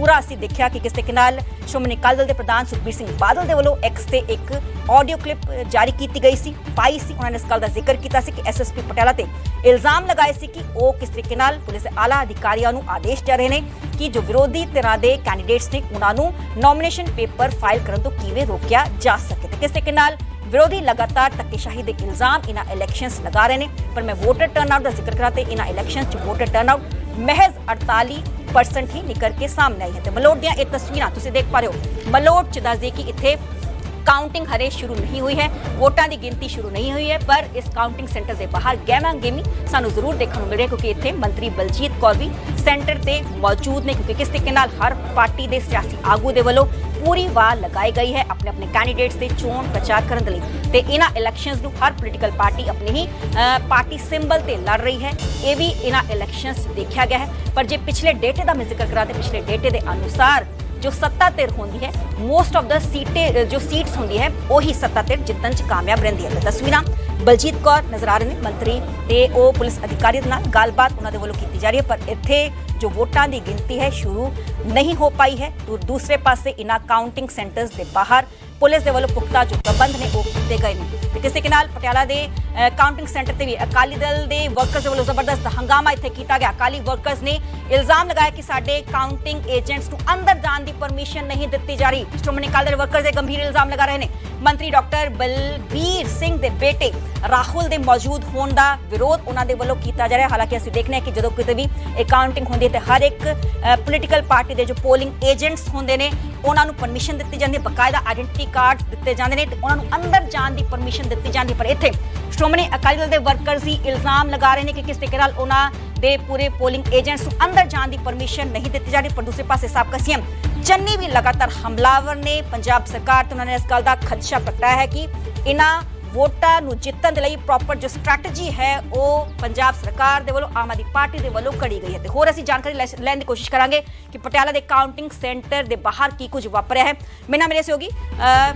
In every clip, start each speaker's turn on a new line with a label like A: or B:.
A: ਪੂਰਾ ਅਸੀਂ ਦੇਖਿਆ ਕਿ ਕਿਸ ਤਰੀਕੇ ਨਾਲ ਸ਼੍ਰੋਮਣੀ ਅਕਾਲੀ ਦਲ ਦੇ ਪ੍ਰਧਾਨ ਸੁਖਬੀਰ ਸਿੰਘ ਬਾਦਲ ਦੇ ਵੱਲੋਂ ਐਕਸ ਤੇ ਇੱਕ ਆਡੀਓ ਕਲਿੱਪ ਜਾਰੀ ਕੀਤੀ ਗਈ ਸੀ, ਪਾਈ ਸੀ। ਉਹਨਾਂ ਨੇ ਇਸ ਗੱਲ ਦਾ ਜ਼ਿਕਰ ਕੀਤਾ ਸੀ ਕਿ ਐਸਐਸਪੀ ਪਟਿਆਲਾ ਤੇ ਇਲਜ਼ਾਮ ਲਗਾਏ ਸੀ ਕਿ ਉਹ ਕਿਸ ਤਰੀਕੇ ਨਾਲ ਪੁਲਿਸ ਦੇ ਆਲਾ ਅਧਿਕਾਰੀਆਂ ਨੂੰ ਆਦੇਸ਼ ਦੇ ਰਹੇ ਨੇ ਕਿ ਜੋ ਵਿਰੋਧੀ ਧਿਰਾਂ ਦੇ ਕੈਂਡੀਡੇਟਸ ਨੇ, ਉਹਨਾਂ ਨੂੰ ਨੋਮੀਨੇਸ਼ਨ ਪੇਪਰ ਫਾਈਲ ਕਰਨ ਤੋਂ ਕਿਵੇਂ ਰੋਕਿਆ ਜਾ ਸਕੇ ਤੇ ਕਿਸ ਤਰੀਕੇ ਨਾਲ ਵਿਰੋਧੀ ਲਗਾਤਾਰ ਧੱਕੇਸ਼ਾਹੀ ਦੇ ਇਲਜ਼ਾਮ ਇਹਨਾਂ ਇਲੈਕਸ਼ਨਸ ਲਗਾ ਰਹੇ ਨੇ। ਪਰ ਮੈਂ ਵੋਟਰ ਟਰਨਆਊਟ ਦਾ ਜ਼ਿਕਰ ਕਰਾਂ ਤੇ ਇਹਨਾਂ ਇਲੈਕਸ਼ਨਸ 'ਚ ਵੋਟਰ ਟਰਨਆਊਟ ਮਹਿਜ਼ 48% ਹੀ ਨਿਕਲ ਕੇ ਸਾਹਮਣੇ ਆਈ ਹੈ। ਤੇ ਮਲੋਟ ਦੀਆਂ ਇਹ ਤਸਵੀਰਾਂ ਤੁਸੀਂ ਦੇਖ ਪਾ ਰਹੇ ਹੋ। ਮਲੋਟ 'ਚ ਦੱਸ ਕਿ ਇੱਥੇ ਕਾਊਂਟਿੰਗ ਹਰੇ ਸ਼ੁਰੂ ਨਹੀਂ ਹੋਈ ਹੈ, ਵੋਟਾਂ ਦੀ ਗਿਣਤੀ ਸ਼ੁਰੂ ਨਹੀਂ ਹੋਈ ਹੈ, ਪਰ ਇਸ ਕਾਊਂਟਿੰਗ ਸੈਂਟਰ ਦੇ ਬਾਹਰ ਗਹਿਮਾ ਗੇਮੀ ਸਾਨੂੰ ਜ਼ਰੂਰ ਦੇਖਣ ਨੂੰ ਮਿਲ ਰਿਹਾ ਕਿਉਂਕਿ ਇੱਥੇ ਮੰਤਰੀ ਬਲਜੀਤ ਕੌਰ ਵੀ ਸੈਂਟਰ ਤੇ ਮੌਜੂਦ ਨੇ, ਕਿਉਂਕਿ ਕਿਸ ਤਰੀਕੇ ਨਾਲ ਹਰ ਪਾਰਟੀ ਦੇ ਸਿਆਸੀ ਆਗੂ ਦੇ ਵੱਲੋਂ ਪੂਰੀ ਵਾਰ ਲਗਾਈ ਗਈ ਹੈ ਆਪਣੇ ਆਪਣੇ ਕੈਂਡੀਡੇਟਸ ਦੇ ਚੋਣ ਪ੍ਰਚਾਰ ਕਰਨ ਦੇ ਲਈ। ਤੇ ਇਹਨਾਂ ਇਲੈਕਸ਼ਨਸ ਨੂੰ ਹਰ ਪੋਲੀਟੀਕਲ ਪਾਰਟੀ ਆਪਣੀ ਹੀ ਪਾਰਟੀ ਸਿੰਬਲ ਤੇ ਲੜ ਰਹੀ ਹੈ। ਇਹ ਵੀ ਇਹਨਾਂ ਇਲੈਕਸ਼ਨਸ ਦੇਖਿਆ ਗਿਆ ਹੈ। ਪਰ ਜੇ ਪਿਛਲੇ ਡੇਟੇ ਦਾ ਮੈਂ ਜ਼ਿਕਰ ਕਰਾਂ ਤੇ ਪਿਛਲੇ ਡੇਟੇ ਦੇ ਅਨੁਸਾਰ ਜੋ ਸੱਤਾ ਧਿਰ ਹੁੰਦੀ ਹੈ ਮੋਸਟ ਆਫ ਦਾ ਸੀਟੇ ਜੋ ਸੀਟਸ ਹੁੰਦੀ ਹੈ ਉਹੀ ਸੱਤਾ ਧਿਰ ਜਿੱਤਣ ਚ ਕਾਮਯਾਬ ਰਹਿੰਦੀ ਹੈ ਤੇ ਤਸਵੀਰਾਂ ਬਲਜੀਤ ਕੌਰ ਨਜ਼ਰ ਆ ਰਹੇ ਨੇ ਮੰਤਰੀ ਤੇ ਉਹ ਪੁਲਿਸ ਅਧਿਕਾਰੀ ਦੇ ਨਾਲ ਗੱਲਬਾਤ ਉਹਨਾਂ ਦੇ ਵੱਲੋਂ ਕੀਤੀ ਜਾ ਰਹੀ ਹੈ ਪਰ ਇੱਥੇ ਜੋ ਵੋਟਾਂ ਦੀ ਗਿਣਤੀ ਹੈ ਸ਼ੁਰੂ ਨਹੀਂ ਹੋ ਪਾਈ ਹੈ ਦੂਸਰੇ ਪਾਸੇ ਇਨਾਂ ਕਾਊਂਟਿੰਗ ਸੈਂਟਰਸ ਦੇ ਬਾਹਰ ਪੁਲਿਸ ਦੇ ਵੱਲੋਂ ਪੁਖਤਾ ਜੋ ਪ੍ਰਬੰਧ ਨੇ ਉਹ ਕੀਤੇ ਗਏ ਨੇ। ਤੇ ਕਿਸੇ ਨਾਲ ਪਟਿਆਲਾ ਦੇ ਅ, ਕਾਊਂਟਿੰਗ ਸੈਂਟਰ ਤੇ ਵੀ ਅਕਾਲੀ ਦਲ ਦੇ ਵਰਕਰਸ ਵੱਲੋਂ ਜ਼ਬਰਦਸਤ ਹੰਗਾਮਾ ਇੱਥੇ ਕੀਤਾ ਗਿਆ। ਅਕਾਲੀ ਵਰਕਰਸ ਨੇ ਇਲਜ਼ਾਮ ਲਗਾਇਆ ਕਿ ਸਾਡੇ ਕਾਊਂਟਿੰਗ ਏਜੰਟਸ ਨੂੰ ਅੰਦਰ ਜਾਣ ਦੀ ਪਰਮਿਸ਼ਨ ਨਹੀਂ ਦਿੱਤੀ ਜਾ ਰਹੀ। ਸ਼੍ਰੋਮਣੀ ਅਕਾਲੀ ਦਲ ਵਰਕਰਸ ਦੇ ਗੰਭੀਰ ਇਲਜ਼ਾਮ ਲਗਾ ਰਹੇ ਨੇ। ਮੰਤਰੀ ਡਾਕਟਰ ਬਲਬੀਰ ਸਿੰਘ ਦੇ ਬੇਟੇ ਰਾਹੁਲ ਦੇ ਮੌਜੂਦ ਹੋਣ ਦਾ ਵਿਰੋਧ ਉਹਨਾਂ ਦੇ ਵੱਲੋਂ ਕੀਤਾ ਜਾ ਰਿਹਾ ਹਾਲਾਂਕਿ ਅਸੀਂ ਦੇਖਨੇ ਹਾਂ ਕਿ ਜਦੋਂ ਕਿਤੇ ਵੀ ਅਕਾਊਂਟਿੰਗ ਹੁੰਦੀ ਹੈ ਤੇ ਹਰ ਇੱਕ ਪੋਲੀਟੀਕਲ ਪਾਰਟੀ ਦੇ ਜੋ ਪੋਲਿੰਗ ਏਜੰਟਸ ਹੁੰਦੇ ਨੇ, ਉਹਨਾਂ ਨੂੰ ਪਰਮਿਸ਼ਨ ਦਿੱਤੀ ਜਾਂਦੀ ਹੈ। ਬਕਾਇਦਾ ਆਇਡੈਂਟੀ ਕਾਰਡ ਦਿੱਤੇ ਜਾਂਦੇ ਨੇ ਤੇ ਉਹਨਾਂ ਨੂੰ ਅੰਦਰ ਜਾਣ ਦੀ ਪਰਮਿਸ਼ਨ ਦਿੱਤੀ ਜਾਂਦੀ ਹੈ। ਪਰ ਇੱਥੇ ਸ਼੍ਰੋਮਣੀ ਅਕਾਲੀ ਦਲ ਦੇ ਵਰਕਰਸ ਹੀ ਇਲਜ਼ਾਮ ਲਗਾ ਰਹੇ ਨੇ ਕਿ ਕਿਸ ਤਰੀਕੇ ਨਾਲ ਉਹਨਾਂ ਦੇ ਪੂਰੇ ਪੋਲਿੰਗ ਏਜੰਟਸ ਨੂੰ ਅੰਦਰ ਜਾਣ ਦੀ ਪਰਮਿਸ਼ਨ ਨਹੀਂ ਦਿੱਤੀ ਜਾ ਰਹੀ। ਪਰ ਦੂਸਰੇ ਪਾਸੇ ਸਾਬਕਾ ਸੀਐਮ ਚੰਨੀ ਵੀ ਲਗਾਤਾਰ ਹਮਲਾਵਰ ਨੇ। ਪੰਜਾਬ ਸਰਕਾਰ ਤੇ ਉਹਨਾਂ ਨੇ ਇਸ ਗੱਲ ਦਾ ਖਦਸ਼ਾ ਪ੍ਰਗਟਾਇਆ ਹੈ ਕਿ ਇਹਨਾਂ ਵੋਟਾਂ ਨੂੰ ਜਿੱਤਣ ਦੇ ਲਈ ਪ੍ਰੋਪਰ ਜੋ ਸਟ੍ਰੈਟਜੀ ਹੈ, ਉਹ ਪੰਜਾਬ ਸਰਕਾਰ ਦੇ ਵੱਲੋਂ, ਆਮ ਆਦਮੀ ਪਾਰਟੀ ਦੇ ਵੱਲੋਂ ਕੜੀ ਗਈ ਹੈ। ਤੇ ਹੋਰ ਅਸੀਂ ਜਾਣਕਾਰੀ ਲੈ- ਲੈਣ ਦੀ ਕੋਸ਼ਿਸ਼ ਕਰਾਂਗੇ ਕਿ ਪਟਿਆਲਾ ਦੇ ਕਾਊਂਟਿੰਗ ਸੈਂਟਰ ਦੇ ਬਾਹਰ ਕੀ ਕੁਝ ਵਾਪਰਿਆ ਹੈ। ਮੇਰੇ ਨਾਲ ਮੇਰੇ ਸਹਿਯੋਗੀ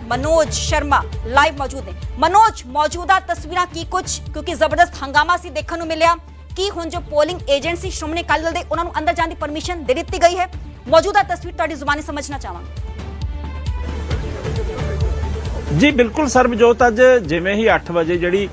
A: ਮਨੋਜ ਸ਼ਰਮਾ ਲਾਈਵ ਮੌਜੂਦ ਨੇ। ਮਨੋਜ, ਮੌਜੂਦਾ ਤਸਵੀਰਾਂ ਕੀ ਕੁਝ? ਕਿਉਂਕਿ ਜ਼ਬਰਦਸਤ ਹੰਗਾਮਾ ਸੀ ਦੇਖਣ ਨੂੰ ਮਿਲਿਆ। ਕੀ ਹੁਣ ਜੋ ਪੋਲਿੰਗ ਏਜੰਸੀ ਸ਼੍ਰੋਮਣੀ ਅਕਾਲੀ ਦਲ ਦੇ ਉਹਨਾਂ ਨੂੰ ਅੰਦਰ ਜਾਣ ਦੀ ਪਰਮਿਸ਼ਨ ਦੇ ਦਿੱਤੀ ਗਈ ਹੈ? ਮੌਜੂਦਾ ਤਸਵੀਰ ਤੁਹਾਡੀ ਜ਼ੁਬਾਨੀ ਸਮਝਣਾ ਚਾਹਾਂਗੇ।
B: ਜੀ, ਬਿਲਕੁਲ ਸਰਬਜੋਤ, ਅੱਜ ਜਿਵੇਂ ਹੀ 8 ਵਜੇ ਜਿਹੜੀ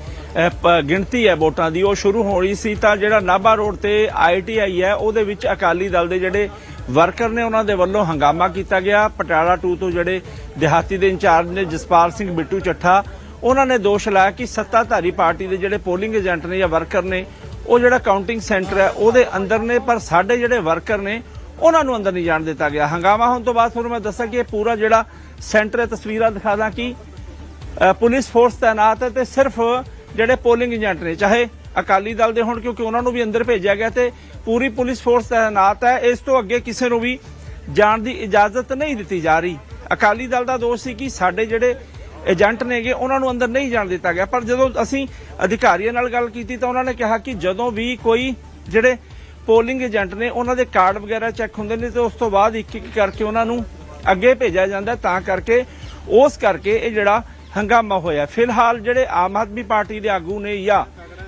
B: ਗਿਣਤੀ ਹੈ ਵੋਟਾਂ ਦੀ, ਉਹ ਸ਼ੁਰੂ ਹੋਣੀ ਸੀ, ਤਾਂ ਜਿਹੜਾ ਨਾਭਾ ਰੋਡ ਤੇ ਆਈਟੀਆਈ ਹੈ, ਉਹਦੇ ਵਿੱਚ ਅਕਾਲੀ ਦਲ ਦੇ ਜਿਹੜੇ ਵਰਕਰ ਨੇ, ਉਹਨਾਂ ਦੇ ਵੱਲੋਂ ਹੰਗਾਮਾ ਕੀਤਾ ਗਿਆ। ਪਟਿਆਲਾ 2 ਤੋਂ ਜਿਹੜੇ ਦਿਹਾਤੀ ਦੇ ਇੰਚਾਰਜ ਨੇ, ਜਸਪਾਲ ਸਿੰਘ ਬਿੱਟੂ ਚੱਠਾ, ਉਹਨਾਂ ਨੇ ਦੋਸ਼ ਲਾਇਆ ਕਿ ਸੱਤਾਧਾਰੀ ਪਾਰਟੀ ਦੇ ਜਿਹੜੇ ਪੋਲਿੰਗ ਏਜੰਟ ਨੇ ਜਾਂ ਵਰਕਰ ਨੇ ਉਹ ਜਿਹੜਾ ਕਾਊਂਟਿੰਗ ਸੈਂਟਰ ਹੈ, ਉਹਦੇ ਅੰਦਰ ਨੇ, ਪਰ ਸਾਡੇ ਜਿਹੜੇ ਵਰਕਰ ਨੇ, ਉਹਨਾਂ ਨੂੰ ਅੰਦਰ ਨਹੀਂ ਜਾਣ ਦਿੱਤਾ ਗਿਆ। ਹੰਗਾਮਾ ਹੋਣ ਤੋਂ ਬਾਅਦ ਤੁਹਾਨੂੰ ਮੈਂ ਦੱਸਾਂ ਕਿ ਇਹ ਪੂਰਾ ਜਿਹੜਾ ਸੈਂਟਰ ਹੈ, ਤਸਵੀਰਾਂ ਦਿਖਾ ਦਾਂ ਕਿ ਪੁਲਿਸ ਫੋਰਸ ਤਾਇਨਾਤ ਹੈ ਤੇ ਸਿਰਫ ਜਿਹੜੇ ਪੋਲਿੰਗ ਏਜੰਟ ਨੇ, ਚਾਹੇ ਅਕਾਲੀ ਦਲ ਦੇ ਹੋਣ, ਕਿਉਂਕਿ ਉਹਨਾਂ ਨੂੰ ਵੀ ਅੰਦਰ ਭੇਜਿਆ ਗਿਆ ਤੇ ਪੂਰੀ ਪੁਲਿਸ ਫੋਰਸ ਤਾਇਨਾਤ ਹੈ। ਇਸ ਤੋਂ ਅੱਗੇ ਕਿਸੇ ਨੂੰ ਵੀ ਜਾਣ ਦੀ ਇਜਾਜ਼ਤ ਨਹੀਂ ਦਿੱਤੀ ਜਾ ਰਹੀ। ਅਕਾਲੀ ਦਲ ਦਾ ਦੋਸ਼ ਸੀ ਕਿ ਸਾਡੇ ਜਿਹੜੇ ਏਜੰਟ ਨੇਗੇ, ਉਹਨਾਂ ਨੂੰ ਅੰਦਰ ਨਹੀਂ ਜਾਣ ਦਿੱਤਾ ਗਿਆ। ਪਰ ਜਦੋਂ ਅਸੀਂ ਅਧਿਕਾਰੀਆਂ ਨਾਲ ਗੱਲ ਕੀਤੀ ਤਾਂ ਉਹਨਾਂ ਨੇ ਕਿਹਾ ਕਿ ਜਦੋਂ ਵੀ ਕੋਈ ਜਿਹੜੇ ਪੋਲਿੰਗ ਏਜੰਟ ਨੇ, ਉਹਨਾਂ ਦੇ ਕਾਰਡ ਵਗੈਰਾ ਚੈੱਕ ਹੁੰਦੇ ਨੇ ਤੇ ਉਸ ਤੋਂ ਬਾਅਦ ਇੱਕ ਇੱਕ ਕਰਕੇ ਉਹਨਾਂ ਨੂੰ ਅੱਗੇ ਭੇਜਿਆ ਜਾਂਦਾ। ਤਾਂ ਕਰਕੇ ਉਸ ਕਰਕੇ ਇਹ ਜਿਹੜਾ ਹੰਗਾਮਾ ਹੋਇਆ। ਫਿਲਹਾਲ ਜਿਹੜੇ ਆਮ ਆਦਮੀ ਪਾਰਟੀ ਦੇ ਆਗੂ ਨੇ ਜਾਂ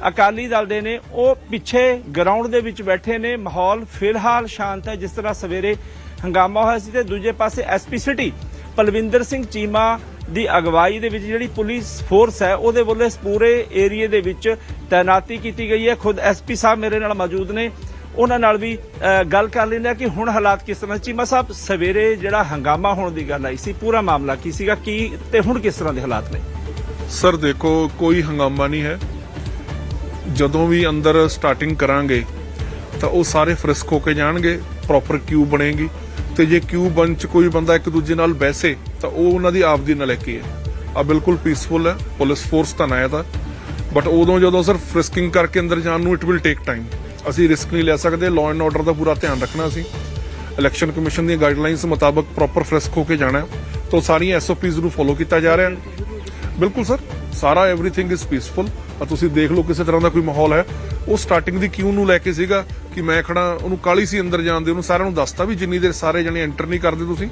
B: ਅਕਾਲੀ ਦਲ ਦੇ ਨੇ, ਉਹ ਪਿੱਛੇ ਗਰਾਊਂਡ ਦੇ ਵਿੱਚ ਬੈਠੇ ਨੇ। ਮਾਹੌਲ ਫਿਲਹਾਲ ਸ਼ਾਂਤ ਹੈ, ਜਿਸ ਤਰ੍ਹਾਂ ਸਵੇਰੇ ਹੰਗਾਮਾ ਹੋਇਆ ਸੀ ਤੇ ਦੂਜੇ ਪਾਸੇ ਐਸਪੀ ਸਿਟੀ, ਪਲਵਿੰਦਰ ਸਿੰਘ ਚੀਮਾ ਦੀ ਅਗਵਾਈ ਦੇ ਵਿੱਚ ਜਿਹੜੀ ਪੁਲਿਸ ਫੋਰਸ ਹੈ, ਉਹਦੇ ਵੱਲੋਂ ਇਸ ਪੂਰੇ ਏਰੀਏ ਦੇ ਵਿੱਚ ਤਾਇਨਾਤੀ ਕੀਤੀ ਗਈ ਹੈ। ਖੁਦ ਐਸਪੀ ਸਾਹਿਬ ਮੇਰੇ ਨਾਲ ਮੌਜੂਦ ਨੇ। ਉਹਨਾਂ ਨਾਲ ਵੀ ਗੱਲ ਕਰ ਲੈਂਦੇ ਹਾਂ ਕਿ ਹੁਣ ਹਾਲਾਤ ਕਿਸ ਤਰ੍ਹਾਂ ਚੀਮਾ ਸਾਹਿਬ, ਸਵੇਰੇ ਜਿਹੜਾ ਹੰਗਾਮਾ ਹੋਣ ਦੀ ਗੱਲ ਆਈ ਸੀ, ਪੂਰਾ ਮਾਮਲਾ ਕੀ ਸੀਗਾ? ਕੀ ਤੇ ਹੁਣ ਕਿਸ ਤਰ੍ਹਾਂ ਦੇ ਹਾਲਾਤ ਨੇ?
C: ਸਰ, ਦੇਖੋ, ਕੋਈ ਹੰਗਾਮਾ ਨਹੀਂ ਹੈ। ਜਦੋਂ ਵੀ ਅੰਦਰ ਸਟਾਰਟਿੰਗ ਕਰਾਂਗੇ, ਤਾਂ ਉਹ ਸਾਰੇ ਫ੍ਰਿਸਕ ਹੋ ਕੇ ਜਾਣਗੇ, ਪ੍ਰੋਪਰ ਕਿਊ ਬਣੇਗੀ। ਤੇ ਜੇ ਕਿਊ ਬਣ ਚ ਕੋਈ ਬੰਦਾ ਇੱਕ ਦੂਜੇ ਨਾਲ ਬੈਸੇ ਤਾਂ ਉਹ ਉਹਨਾਂ ਦੀ ਆਪਦੀ ਨਲੇਕੀ ਹੈ ਆ ਬਿਲਕੁਲ ਪੀਸਫੁਲ ਹੈ ਪੁਲਿਸ ਫੋਰਸ ਤਾਂ ਨਾ ਤਾਂ ਬਟ ਉਦੋਂ ਜਦੋਂ ਸਰ ਫ੍ਰਿਸਕਿੰਗ ਕਰਕੇ ਅੰਦਰ ਜਾਣ ਨੂੰ ਇਟ ਵਿਲ ਟੇਕ ਟਾਈਮ ਅਸੀਂ ਰਿਸਕ ਨਹੀਂ ਲੈ ਸਕਦੇ ਲਾਅ ਐਂਡ ਆਰਡਰ ਦਾ ਪੂਰਾ ਧਿਆਨ ਰੱਖਣਾ ਸੀ ਇਲੈਕਸ਼ਨ ਕਮਿਸ਼ਨ ਦੀਆਂ ਗਾਈਡਲਾਈਨਸ ਮੁਤਾਬਕ ਪ੍ਰੋਪਰ ਫ੍ਰਿਸਕ ਹੋ ਕੇ ਜਾਣਾ ਹੈ। ਤਾਂ ਸਾਰੀਆਂ ਐਸਓਪੀਜ਼ ਨੂੰ ਫੋਲੋ ਕੀਤਾ ਜਾ ਰਿਹਾ ਹੈ। ਬਿਲਕੁਲ ਸਰ ਸਾਰਾ ਐਵਰੀਥਿੰਗ ਇਜ਼ ਪੀਸਫੁਲ ਆ ਤੁਸੀਂ ਦੇਖ ਲਓ, ਕਿਸੇ ਤਰ੍ਹਾਂ ਦਾ ਕੋਈ ਮਾਹੌਲ ਹੈ। ਉਹ ਸਟਾਰਟਿੰਗ ਦੀ ਕਿਉਂ ਨੂੰ ਲੈ ਕੇ ਸੀਗਾ ਕਿ ਮੈਂ ਖੜਾ, ਉਹਨੂੰ ਕਾਲੀ ਸੀ ਅੰਦਰ ਜਾਣ ਦੇ, ਉਹਨੂੰ ਸਾਰਿਆਂ ਨੂੰ ਦੱਸਤਾ ਵੀ ਜਿੰਨੀ ਦੇਰ ਸਾਰੇ ਜਣੇ ਐਂਟਰ ਨਹੀਂ ਕਰਦੇ ਤੁਸੀਂ